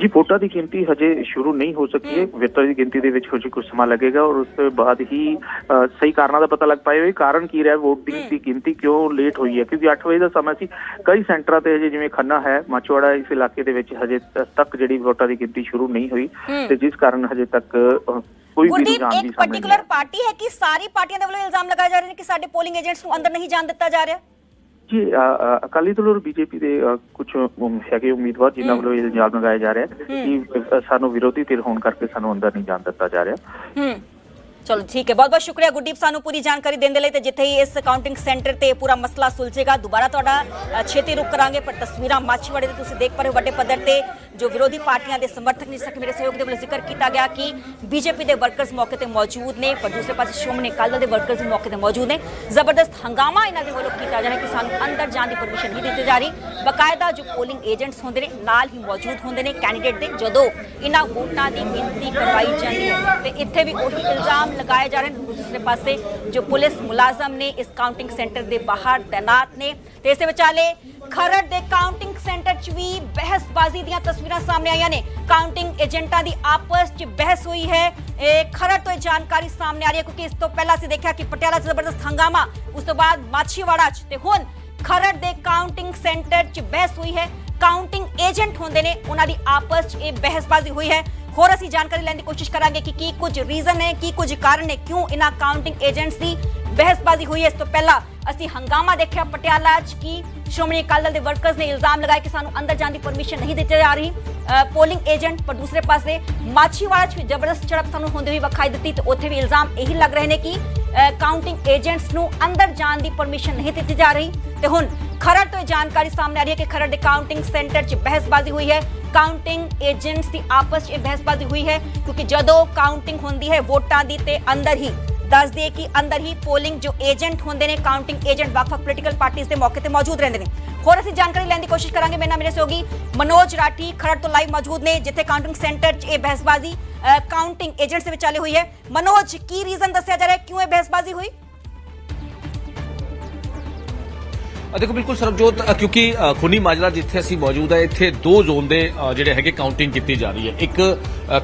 D: ਜੀ ਵੋਟਾਂ ਦੀ ਗਿਣਤੀ ਹਜੇ ਸ਼ੁਰੂ ਨਹੀਂ ਹੋ ਸਕੀ ਹੈ। ਵੋਟਾਂ ਦੀ ਗਿਣਤੀ ਦੇ ਵਿੱਚ ਹਜੇ ਕੁਝ ਸਮਾਂ ਲੱਗੇਗਾ ਔਰ ਉਸ ਤੋਂ ਬਾਅਦ ਹੀ ਸਹੀ ਕਾਰਨਾਂ ਦਾ ਪਤਾ ਲੱਗ ਪਾਏਗਾ। ਕਾਰਨ ਕੀ ਰਿਹਾ? ਵੋਟਿੰਗ ਦੀ ਗਿਣਤੀ ਕਿਉਂ ਲੇਟ ਹੋਈ ਹੈ? ਕਿਉਂਕਿ 8 ਵਜੇ ਦਾ ਸਮਾਂ ਸੀ। ਕਈ ਸੈਂਟਰਾਂ ਤੇ ਹਜੇ ਜਿਵੇਂ ਖੰਨਾ ਹੈ ਮਾਚਵਾੜਾ ਇਸ ਇਲਾਕੇ ਦੇ ਵਿੱਚ ਹਜੇ ਤੱਕ ਜਿਹੜੀ ਵੋਟਾਂ ਦੀ ਗਿਣਤੀ ਸ਼ੁਰੂ ਨਹੀਂ ਹੋਈ। ਤੇ ਜਿਸ ਕਾਰਨ ਹਜੇ ਤੱਕ ਕੋਈ ਵੀ
A: ਗੁਰਦੀਪ
D: ਰੁਝਾਨ ਨਹੀਂ
A: ਇੱਕ
D: ਸਾਹਮਣੇ
A: ਪਾਰਟਿਕੂਲਰ
D: ਆਇਆ
A: ਪਾਰਟੀ ਹੈ ਕਿ ਸਾਰੀ ਪਾਰਟੀਆਂ ਦੇ ਵੱਲੋਂ ਇਲਜ਼ਾਮ ਲਗਾਏ ਜਾ ਰਹੇ ਨੇ ਕਿ ਸਾਡੇ ਪੋਲਿੰਗ ਏਜੰਟਸ ਨੂੰ ਅੰਦਰ ਨਹੀਂ ਜਾਣ ਦਿੱਤਾ ਜਾ ਰਿਹਾ?
D: ਜੀ ਅ, ਅ, ਅਕਾਲੀ ਦਲ ਔਰ ਬੀਜੇਪੀ ਦੇ ਕੁਝ ਹੈਗੇ ਉਮੀਦਵਾਰ ਜਿਨ੍ਹਾਂ ਵੱਲੋਂ ਇਹ ਇਲਜ਼ਾਮ ਲਗਾਏ ਜਾ ਰਹੇ ਹੈ। ਕਿ ਅ, ਸਾਨੂੰ ਵਿਰੋਧੀ ਧਿਰ ਹੋਣ ਕਰਕੇ ਸਾਨੂੰ ਅੰਦਰ ਨਹੀਂ ਜਾਣ ਦਿੱਤਾ ਜਾ ਰਿਹਾ।
A: ਹੂੰ। ਚਲੋ ਠੀਕ ਹੈ ਬਹੁਤ ਬਹੁਤ ਸ਼ੁਕਰੀਆ ਗੁਰਦੀਪ ਸਾਨੂੰ ਪੂਰੀ ਜਾਣਕਾਰੀ ਦੇਣ ਦੇ ਲਈ ਤੇ ਜਿੱਥੇ ਹੀ ਇਸ ਕਾਊਂਟਿੰਗ ਸੈਂਟਰ ਤੇ ਪੂਰਾ ਮਸਲਾ ਸੁਲਝੇਗਾ ਦੁਬਾਰਾ ਤੁਹਾਡਾ ਅ, ਛੇਤੀ ਰੁਕ ਕਰਾਂਗੇ ਪਰ ਤਸਵੀਰਾਂ ਮਾਛੀਵਾੜੇ ਦੇ ਤੁਸੀਂ ਦੇਖ ਪਾ ਰਹੇ ਹੋ ਵੱਡੇ ਪੱਧਰ ਤੇ ਜੋ ਵਿਰੋਧੀ ਪਾਰਟੀਆਂ ਦੇ ਸਮਰਥਕ ਨੇ ਸਕ ਮੇਰੇ ਸਹਿਯੋਗ ਦੇ ਵੱਲੋਂ ਜ਼ਿਕਰ ਕੀਤਾ ਗਿਆ ਕਿ ਬੀਜੇਪੀ ਦੇ ਵਰਕਰਸ ਮੌਕੇ ਤੇ ਮੌਜੂਦ ਨੇ, ਪਰ ਦੂਸਰੇ ਪਾਸੇ ਸ਼੍ਰੋਮਣੀ ਅਕਾਲੀ ਦਲ ਦੇ ਵਰਕਰਸ ਵੀ ਮੌਕੇ ਤੇ ਮੌਜੂਦ ਨੇ। ਜ਼ਬਰਦਸਤ ਹੰਗਾਮਾ ਇਹਨਾਂ ਦੇ ਵੱਲੋਂ ਕੀਤਾ ਜਾਣਾ ਕਿ ਸਾਨੂੰ ਅੰਦਰ ਜਾਣ ਦੀ ਪਰਮਿਸ਼ਨ ਨਹੀਂ ਦਿੱਤੀ ਜਾ ਰਹੀ। ਬਕਾਇਦਾ ਜੋ ਪੋਲਿੰਗ ਏਜੰਟਸ ਹੁੰਦੇ ਨੇ, ਨਾਲ ਹੀ ਮੌਜੂਦ ਹੁੰਦੇ ਨੇ ਕੈਂਡੀਡੇਟ ਦੇ। ਜਦੋਂ ਇਹਨਾਂ ਵੋਟਾਂ ਦੀ ਗਿਣਤੀ ਕਰਵਾਈ ਜਾਂਦੀ ਹੈ, ਤੇ ਇੱਥੇ ਵੀ ਉਹੀ ਇਲਜ਼ਾਮ ਲਗਾਏ ਜਾ ਰਹੇ ਨੇ। ਦੂਸਰੇ ਪਾਸੇ ਜੋ ਪੁਲਿਸ ਮੁਲਾਜ਼ਮ ਨੇ ਇਸ ਕਾਊਂਟਿੰਗ ਸੈਂਟਰ ਦੇ ਬਾਹਰ ਤੈਨਾਤ ਨੇ। ਤੇ ਇਸ ਵਿਚਾਲੇ ਖਰੜ ਦੇ ਕਾਊਂਟਿੰਗ ਸੈਂਟਰ 'ਚ ਵੀ ਬਹਿਸਬਾਜ਼ੀ ਦੀਆਂ ਤਸਵੀਰਾਂ ਸਾਹਮਣੇ ਆਈਆਂ ਨੇ। ਕਾਊਂਟਿੰਗ ਏਜੰਟਾਂ ਦੀ ਆਪਸ 'ਚ ਬਹਿਸ ਹੋਈ ਹੈ। ਇਹ ਖਰੜ ਤੋਂ ਜਾਣਕਾਰੀ ਸਾਹਮਣੇ ਆ ਰਹੀ ਹੈ ਕਿਉਂਕਿ ਇਸ ਤੋਂ ਪਹਿਲਾਂ ਅਸੀਂ ਦੇਖਿਆ ਕਿ ਪਟਿਆਲਾ 'ਚ ਜ਼ਬਰਦਸਤ ਹੰਗਾਮਾ, ਉਸ ਤੋਂ ਬਾਅਦ ਮਾਛੀਵਾੜਾ 'ਚ ਤੇ ਹੁਣ ਖਰੜ ਦੇ ਕਾਊਂਟਿੰਗ ਸੈਂਟਰ 'ਚ ਬਹਿਸ ਹੋਈ ਹੈ। ਕਾਊਂਟਿੰਗ ਏਜੰਟ ਹੁੰਦੇ ਨੇ, ਉਹਨਾਂ ਦੀ ਆਪਸ 'ਚ ਇਹ ਬਹਿਸਬਾਜ਼ੀ ਹੋਈ ਹੈ। ਹੋਰ ਅਸੀਂ ਜਾਣਕਾਰੀ ਲੈਣ ਦੀ ਕੋਸ਼ਿਸ਼ ਕਰਾਂਗੇ ਕਿ ਕੀ ਕੁਝ ਰੀਜ਼ਨ ਹੈ ਕੀ ਕੁਝ ਕਾਰਨ ਹੈ ਕਿਉਂ ਇਹਨਾਂ ਕਾਊਂਟਿੰਗ ਏਜੰਟਸ ਦੀ ਬਹਿਸਬਾਜ਼ੀ ਹੋਈ ਹੈ? ਇਸ ਤੋਂ ਪਹਿਲਾਂ ਅਸੀਂ ਹੰਗਾਮਾ ਦੇਖਿਆ ਪਟਿਆਲਾ 'ਚ ਕਿ ਸ਼੍ਰੋਮਣੀ ਅਕਾਲੀ ਦਲ ਦੇ ਵਰਕਰਸ ਨੇ ਇਲਜ਼ਾਮ ਲਗਾਇਆ ਕਿ ਸਾਨੂੰ ਅੰਦਰ ਜਾਣ ਦੀ ਪਰਮਿਸ਼ਨ ਨਹੀਂ ਦਿੱਤੀ ਜਾ ਰਹੀ। ਪੋਲਿੰਗ ਏਜੰਟ ਪਰ ਦੂਸਰੇ ਪਾਸੇ ਮਾਛੀਵਾੜਾ 'ਚ ਵੀ ਜ਼ਬਰਦਸਤ ਝੜਪ ਸਾਨੂੰ ਹੁੰਦੀ ਹੋਈ ਵਿਖਾਈ ਦਿੱਤੀ ਤੇ ਉੱਥੇ ਵੀ ਇਲਜ਼ਾਮ ਇਹੀ ਲੱਗ ਰਹੇ ਨੇ ਕਿ ਕਾਊਂਟਿੰਗ ਏਜੰਟਸ ਨੂੰ ਅੰਦਰ ਜਾਣ ਦੀ ਪਰਮਿਸ਼ਨ ਨਹੀਂ ਦਿੱਤੀ ਜਾ ਰਹੀ। ਤੇ ਹੁਣ ਖਰੜ ਤੋਂ ਇਹ ਜਾਣਕਾਰੀ ਸਾਹਮਣੇ ਆ ਰਹੀ ਹੈ ਕਿ ਖਰੜ ਦੇ ਕਾਊਂਟਿੰਗ ਸੈਂਟਰ 'ਚ ਬਹਿਸਬਾਜ਼ੀ ਹੋਈ ਹੈ। ਕਾਊਂਟਿੰਗ ਏਜੰਟਸ ਦੀ ਆਪਸ 'ਚ ਇਹ ਬਹਿਸਬਾਜ਼ੀ ਹੋਈ ਹੈ, ਕਿਉਂਕਿ ਜਦੋਂ ਕਾਊਂਟਿੰਗ ਹੁੰਦੀ ਹੈ, ਵੋਟਾਂ ਦੀ ਤੇ ਅੰਦਰ ਹੀ। ਦੱਸ ਦਈਏ ਕਿ ਅੰਦਰ ਹੀ ਪੋਲਿੰਗ ਜੋ ਏਜੰਟ ਹੁੰਦੇ ਨੇ ਕਾਊਂਟਿੰਗ ਏਜੰਟ ਵੱਖ-ਵੱਖ ਪੋਲੀਟੀਕਲ ਪਾਰਟੀਆਂ ਦੇ ਮੌਕੇ ਤੇ ਮੌਜੂਦ ਰਹਿੰਦੇ ਨੇ। ਹੋਰ ਅਸੀਂ ਜਾਣਕਾਰੀ ਲੈਣ ਦੀ ਕੋਸ਼ਿਸ਼ ਕਰਾਂਗੇ। ਮੇਰੇ ਨਾਲ ਮੇਰੇ ਸਹਿਯੋਗੀ ਮਨੋਜ ਰਾਠੀ ਖਰੜ ਤੋਂ ਲਾਈਵ ਮੌਜੂਦ ਨੇ, ਜਿੱਥੇ ਕਾਊਂਟਿੰਗ ਸੈਂਟਰ 'ਚ ਇਹ ਬਹਿਸਬਾਜ਼ੀ ਕਾਊਂਟਿੰਗ ਏਜੰਟਸ ਦੇ ਵਿਚਾਲੇ ਹੋਈ ਹੈ। ਮਨੋਜ, ਕੀ ਰੀਜ਼ਨ ਦੱਸਿਆ ਜਾ ਰਿਹਾ ਕਿਉਂ ਇਹ ਬਹਿਸਬਾਜ਼ੀ ਹੋਈ?
E: ਦੇਖੋ ਬਿਲਕੁਲ ਸਰਬਜੋਤ ਕਿਉਂਕਿ ਅ, ਖੁਨੀ ਮਾਜਰਾ ਜਿੱਥੇ ਅਸੀਂ ਮੌਜੂਦ ਹੈ ਇੱਥੇ ਦੋ ਜ਼ੋਨ ਦੇ ਜਿਹੜੇ ਹੈਗੇ ਕਾਊਂਟਿੰਗ ਕੀਤੀ ਜਾ ਰਹੀ ਹੈ। ਇੱਕ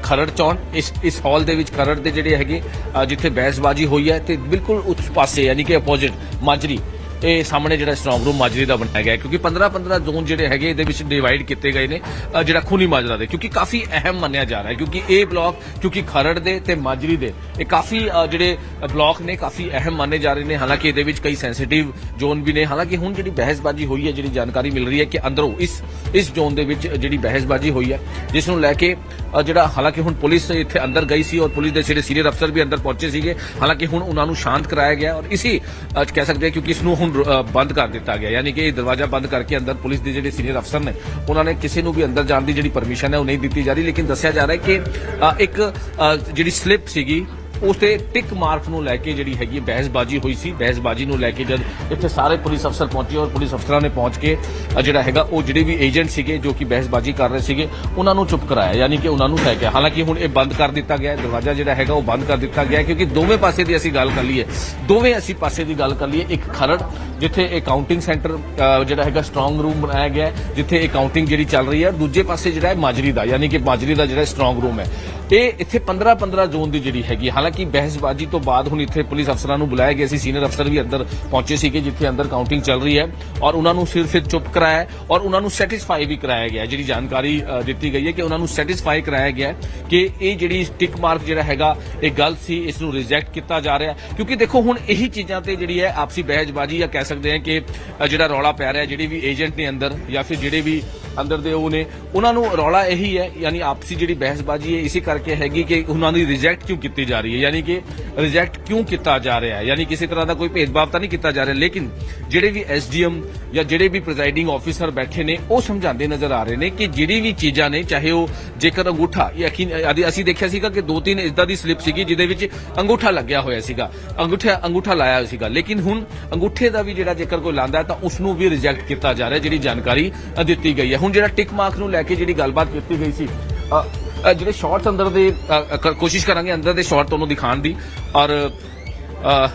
E: ਖਰੜ ਚੌਣ ਇਸ ਇਸ ਹਾਲ ਦੇ ਵਿੱਚ ਖਰੜ ਦੇ ਜਿਹੜੇ ਹੈਗੇ ਜਿੱਥੇ ਬਹਿਸਬਾਜ਼ੀ ਹੋਈ ਹੈ ਤੇ ਬਿਲਕੁਲ ਉਸ ਪਾਸੇ ਯਾਨੀ ਕਿ ਅਪੋਜ਼ਿਟ ਮਾਜਰੀ ਇਹ ਸਾਹਮਣੇ ਜਿਹੜਾ ਸਟਰੋਂਗ ਰੂਮ ਮਾਜਰੀ ਦਾ ਬਣਾਇਆ ਗਿਆ ਕਿਉਂਕਿ 15 15 ਜ਼ੋਨ ਜਿਹੜੇ ਹੈਗੇ, ਇਹਦੇ ਵਿੱਚ ਡਿਵਾਈਡ ਕੀਤੇ ਗਏ ਨੇ ਜਿਹੜਾ ਖੂਨੀ ਮਾਜਰਾ ਦੇ, ਕਿਉਂਕਿ ਕਾਫੀ ਅਹਿਮ ਮੰਨਿਆ ਜਾ ਰਿਹਾ ਹੈ, ਕਿਉਂਕਿ ਇਹ ਬਲਾਕ ਕਿਉਂਕਿ ਖਰੜ ਦੇ ਤੇ ਮਾਜਰੀ ਦੇ, ਇਹ ਕਾਫੀ ਜਿਹੜੇ ਬਲਾਕ ਨੇ, ਕਾਫੀ ਅਹਿਮ ਮੰਨੇ ਜਾ ਰਹੇ ਨੇ। ਹਾਲਾਂਕਿ ਇਹਦੇ ਵਿੱਚ ਕਈ ਸੈਂਸਿਟਿਵ ਜ਼ੋਨ ਵੀ ਨੇ। ਹਾਲਾਂਕਿ ਹੁਣ ਜਿਹੜੀ ਬਹਿਸਬਾਜ਼ੀ ਹੋਈ ਹੈ, ਜਿਹੜੀ ਜਾਣਕਾਰੀ ਮਿਲ ਰਹੀ ਹੈ ਕਿ ਅੰਦਰੋਂ ਇਸ ਇਸ ਜ਼ੋਨ ਦੇ ਵਿੱਚ ਜਿਹੜੀ ਬਹਿਸਬਾਜ਼ੀ ਹੋਈ ਹੈ, ਜਿਸ ਨੂੰ ਲੈ ਕੇ ਜਿਹੜਾ ਹਾਲਾਂਕਿ ਹੁਣ ਪੁਲਿਸ ਇੱਥੇ ਅੰਦਰ ਗਈ ਸੀ ਔਰ ਪੁਲਿਸ ਦੇ ਜਿਹੜੇ ਸੀਨੀਅਰ ਅਫਸਰ ਵੀ ਅੰਦਰ ਪਹੁੰਚੇ ਸੀਗੇ, ਹਾਲਾਂਕਿ ਹੁਣ ਉਹਨਾਂ ਨੂੰ ਸ਼ਾਂਤ ਕਰਾਇਆ ਗਿਆ ਔਰ ਇਸੀ ਕਹਿ ਸਕਦੇ ਹਾਂ ਕਿਉਂਕਿ ਇਸ ਨੂੰ ਹੁਣ ਅ, ਬੰਦ ਕਰ ਦਿੱਤਾ ਗਿਆ। ਯਾਨੀ ਕਿ ਇਹ ਦਰਵਾਜ਼ਾ ਬੰਦ ਕਰਕੇ ਅੰਦਰ ਪੁਲਿਸ ਦੇ ਜਿਹੜੇ ਸੀਨੀਅਰ ਅਫਸਰ ਨੇ ਉਹਨਾਂ ਨੇ ਕਿਸੇ ਨੂੰ ਵੀ ਅੰਦਰ ਜਾਣ ਦੀ ਜਿਹੜੀ ਪਰਮਿਸ਼ਨ ਹੈ ਉਹ ਨਹੀਂ ਦਿੱਤੀ ਜਾ ਰਹੀ। ਲੇਕਿਨ ਦੱਸਿਆ ਜਾ ਰਿਹਾ ਹੈ ਕਿ ਇੱਕ ਜਿਹੜੀ ਸਲਿੱਪ ਸੀਗੀ ਉਸ ਤੇ ਟਿਕ ਮਾਰਕ ਨੂੰ ਲੈ ਕੇ ਜਿਹੜੀ ਹੈਗੀ ਹੈ ਬਹਿਸਬਾਜ਼ੀ ਹੋਈ ਸੀ। ਬਹਿਸਬਾਜ਼ੀ ਨੂੰ ਲੈ ਕੇ ਜਦ ਇੱਥੇ ਸਾਰੇ ਪੁਲਿਸ ਅਫਸਰ ਪਹੁੰਚੇ ਔਰ ਪੁਲਿਸ ਅਫਸਰਾਂ ਨੇ ਪਹੁੰਚ ਕੇ ਜਿਹੜਾ ਹੈਗਾ, ਉਹ ਜਿਹੜੇ ਵੀ ਏਜੰਟ ਸੀਗੇ ਜੋ ਕਿ ਬਹਿਸਬਾਜ਼ੀ ਕਰ ਰਹੇ ਸੀਗੇ, ਉਹਨਾਂ ਨੂੰ ਚੁੱਪ ਕਰਾਇਆ, ਯਾਨੀ ਕਿ ਉਹਨਾਂ ਨੂੰ ਲੈ ਕੇ ਹਾਲਾਂਕਿ ਹੁਣ ਇਹ ਬੰਦ ਕਰ ਦਿੱਤਾ ਗਿਆ ਦਰਵਾਜ਼ਾ ਜਿਹੜਾ ਹੈਗਾ ਉਹ ਬੰਦ ਕਰ ਦਿੱਤਾ ਗਿਆ ਕਿਉਂਕਿ ਦੋਵੇਂ ਪਾਸੇ ਦੀ ਅਸੀਂ ਗੱਲ ਕਰ ਲਈਏ। ਦੋਵੇਂ ਅਸੀਂ ਪਾਸੇ ਦੀ ਗੱਲ ਕਰ ਲਈਏ। ਇੱਕ ਖਰੜ, ਜਿੱਥੇ ਇਹ ਕਾਊਂਟਿੰਗ ਸੈਂਟਰ ਜਿਹੜਾ ਹੈਗਾ ਸਟਰੋਂਗ ਰੂਮ ਬਣਾਇਆ ਗਿਆ ਜਿੱਥੇ ਇਹ ਕਾਊਂਟਿੰਗ ਜਿਹੜੀ ਚੱਲ ਰਹੀ ਹੈ। ਦੂਜੇ ਪਾਸੇ ਜਿਹੜਾ ਹੈ ਮਾਜਰੀ ਦਾ, ਯਾਨੀ ਕਿ ਮਾਜਰੀ ਦਾ ਜਿਹੜਾ ਸਟਰੋਂਗ ਰੂਮ ਹੈ। ਇਹ ਇੱਥੇ 15 15 ਜ਼ੋਨ ਦੀ ਜਿਹੜੀ ਹੈਗੀ ਹਾਲਾਂਕਿ ਬਹਿਸਬਾਜ਼ੀ ਤੋਂ ਬਾਅਦ ਹੁਣ ਇੱਥੇ ਪੁਲਿਸ ਅਫਸਰਾਂ ਨੂੰ ਬੁਲਾਇਆ ਗਿਆ ਸੀ। ਸੀਨੀਅਰ ਅਫਸਰ ਵੀ ਅੰਦਰ ਪਹੁੰਚੇ ਸੀਗੇ, ਜਿੱਥੇ ਅੰਦਰ ਕਾਊਂਟਿੰਗ ਚੱਲ ਰਹੀ ਹੈ ਔਰ ਉਹਨਾਂ ਨੂੰ ਸਿਰ ਸਿਰ ਚੁੱਪ ਕਰਾਇਆ ਔਰ ਉਹਨਾਂ ਨੂੰ ਸੈਟੀਸਫਾਈ ਵੀ ਕਰਾਇਆ ਗਿਆ ਜਿਹੜੀ ਜਾਣਕਾਰੀ ਦਿੱਤੀ ਗਈ ਹੈ ਕਿ ਉਹਨਾਂ ਨੂੰ ਸੈਟੀਸਫਾਈ ਕਰਾਇਆ ਗਿਆ ਕਿ ਇਹ ਜਿਹੜੀ ਟਿਕ ਮਾਰਕ ਜਿਹੜਾ ਹੈਗਾ, ਇਹ ਗਲਤ ਸੀ, ਇਸ ਨੂੰ ਰਿਜੈਕਟ ਕੀਤਾ ਜਾ ਰਿਹਾ ਕਿਉਂਕਿ ਦੇਖੋ, ਹੁਣ ਇਹੀ ਚੀਜ਼ਾਂ ਤੇ ਜਿਹੜੀ ਹੈ ਆਪਸੀ ਬਹਿਸਬਾਜ਼ੀ ਜਾਂ ਕਹਿ ਸਕਦੇ ਹਾਂ ਕਿ ਜਿਹੜਾ ਰੌਲਾ ਪੈ ਰਿਹਾ ਜਿਹੜੀ ਵੀ ਏਜੰਟ ਨੇ ਅੰਦਰ ਜਾਂ ਫਿਰ ਜਿਹੜੇ ਵੀ ਅੰਦਰ ਦੇ ਉਹ ਨੇ, ਉਹਨਾਂ ਨੂੰ ਰੌਲਾ ਇਹੀ ਹੈ, ਯਾਨੀ ਆਪਸੀ ਜਿਹੜੀ ਬਹਿਸਬਾਜ਼ੀ ਹੈ, ਇਸੇ ਕਰਕੇ ਹੈਗੀ ਕਿ ਉਹਨਾਂ ਦੀ ਰਿਜੈਕਟ ਕਿਉਂ ਕੀਤੀ ਜਾ ਰਹੀ ਹੈ? ਯਾਨੀ ਕਿ ਰਿਜੈਕਟ ਕਿਉਂ ਕੀਤਾ ਜਾ ਰਿਹਾ ਹੈ? ਯਾਨੀ ਕਿਸੇ ਤਰ੍ਹਾਂ ਦਾ ਕੋਈ ਭੇਦਭਾਵ ਤਾਂ ਨਹੀਂ ਕੀਤਾ ਜਾ ਰਿਹਾ, ਲੇਕਿਨ ਜਿਹੜੇ ਵੀ ਐਸਡੀਐਮ ਜਾਂ ਜਿਹੜੇ ਵੀ ਪ੍ਰੈਜ਼ਾਈਡਿੰਗ ਆਫੀਸਰ ਬੈਠੇ ਨੇ, ਉਹ ਸਮਝਾਉਂਦੇ ਨਜ਼ਰ ਆ ਰਹੇ ਨੇ ਕਿ ਜਿਹੜੀ ਵੀ ਚੀਜ਼ਾਂ ਨੇ, ਚਾਹੇ ਉਹ ਜੇਕਰ ਅੰਗੂਠਾ ਯਕੀਨ ਅਸੀਂ ਦੇਖਿਆ ਸੀਗਾ ਕਿ ਦੋ ਤਿੰਨ ਇਦਾਂ ਦੀ ਸਲਿੱਪ ਸੀਗੀ, ਜਿਹਦੇ ਵਿੱਚ ਅੰਗੂਠਾ ਲੱਗਿਆ ਹੋਇਆ ਸੀਗਾ, ਅੰਗੂਠਾ ਅੰਗੂਠਾ ਲਾਇਆ ਹੋਇਆ ਸੀਗਾ, ਲੇਕਿਨ ਹੁਣ ਅੰਗੂਠੇ ਦਾ ਵੀ ਜਿਹੜਾ ਜੇਕਰ ਕੋਈ ਲਾਂਦਾ ਤਾਂ ਉਸ ਨੂੰ ਵੀ ਰਿਜੈਕਟ ਕੀਤਾ ਜਾ ਰਿਹਾ, ਜਿਹੜੀ ਜਾਣਕਾਰੀ ਦਿੱਤੀ ਗਈ ਹੈ। ਹੁਣ ਜਿਹੜਾ ਟਿਕ ਮਾਰਕ ਨੂੰ ਲੈ ਕੇ ਜਿਹੜੀ ਗੱਲਬਾਤ ਕੀਤੀ ਗਈ ਸੀ ਜਿਹੜੇ ਸ਼ਾਰਟਸ ਅੰਦਰ ਦੇ ਕੋਸ਼ਿਸ਼ ਕਰਾਂਗੇ ਅੰਦਰ ਦੇ ਸ਼ਾਰਟ ਤੁਹਾਨੂੰ ਦਿਖਾਉਣ ਦੀ। ਔਰ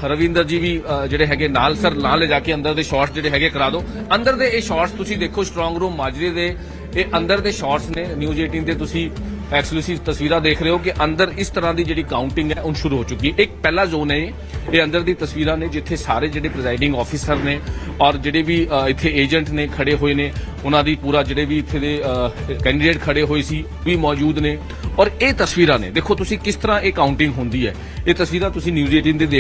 E: ਰਵਿੰਦਰ ਜੀ ਵੀ ਜਿਹੜੇ ਹੈਗੇ ਨਾਲ ਸਰ ਨਾਲ ਲੈ ਜਾ ਕੇ ਅੰਦਰ ਦੇ ਸ਼ਾਰਟਸ ਜਿਹੜੇ ਹੈਗੇ ਕਰਾ ਦਿਓ। ਅੰਦਰ ਦੇ ਇਹ ਸ਼ਾਰਟਸ ਤੁਸੀਂ ਦੇਖੋ ਸਟਰੋਂਗ ਰੂਮ ਮਾਜਰੇ ਦੇ, ਇਹ ਅੰਦਰ ਦੇ ਸ਼ਾਰਟਸ ਨੇ ਨਿਊਜ਼ 18 ਦੇ ਤੁਸੀਂ ਐਕਸਕਲੂਸਿਵ ਤਸਵੀਰਾਂ ਦੇਖ ਰਹੇ ਹੋ ਕਿ ਅੰਦਰ ਇਸ ਤਰ੍ਹਾਂ ਦੀ ਜਿਹੜੀ ਕਾਊਂਟਿੰਗ ਹੈ, ਉਹ ਸ਼ੁਰੂ ਹੋ ਚੁੱਕੀ ਹੈ। ਇੱਕ ਪਹਿਲਾ ਜ਼ੋਨ ਹੈ ਇਹ। ਅੰਦਰ ਦੀ ਤਸਵੀਰਾਂ ਨੇ ਜਿੱਥੇ ਸਾਰੇ ਜਿਹੜੇ ਪ੍ਰੈਜ਼ਾਈਡਿੰਗ ਆਫੀਸਰ ਨੇ ਔਰ ਜਿਹੜੇ ਵੀ ਇੱਥੇ ਏਜੰਟ ਨੇ ਖੜੇ ਹੋਏ ਨੇ, ਉਹਨਾਂ ਦੀ ਪੂਰਾ ਜਿਹੜੇ ਵੀ ਇੱਥੇ ਦੇ ਕੈਂਡੀਡੇਟ ਖੜੇ ਹੋਏ ਸੀ, ਵੀ ਮੌਜੂਦ ਨੇ। ਔਰ ਇਹ ਤਸਵੀਰਾਂ ਨੇ। ਦੇਖੋ ਤੁਸੀਂ ਕਿਸ ਤਰ੍ਹਾਂ ਇਹ ਕਾਊਂਟਿੰਗ ਹੁੰਦੀ ਹੈ। ਇਹ ਤਸਵੀਰਾਂ ਤੁਸੀਂ ਨਿਊਜ਼ 18 ਤੇ ਦੇਖ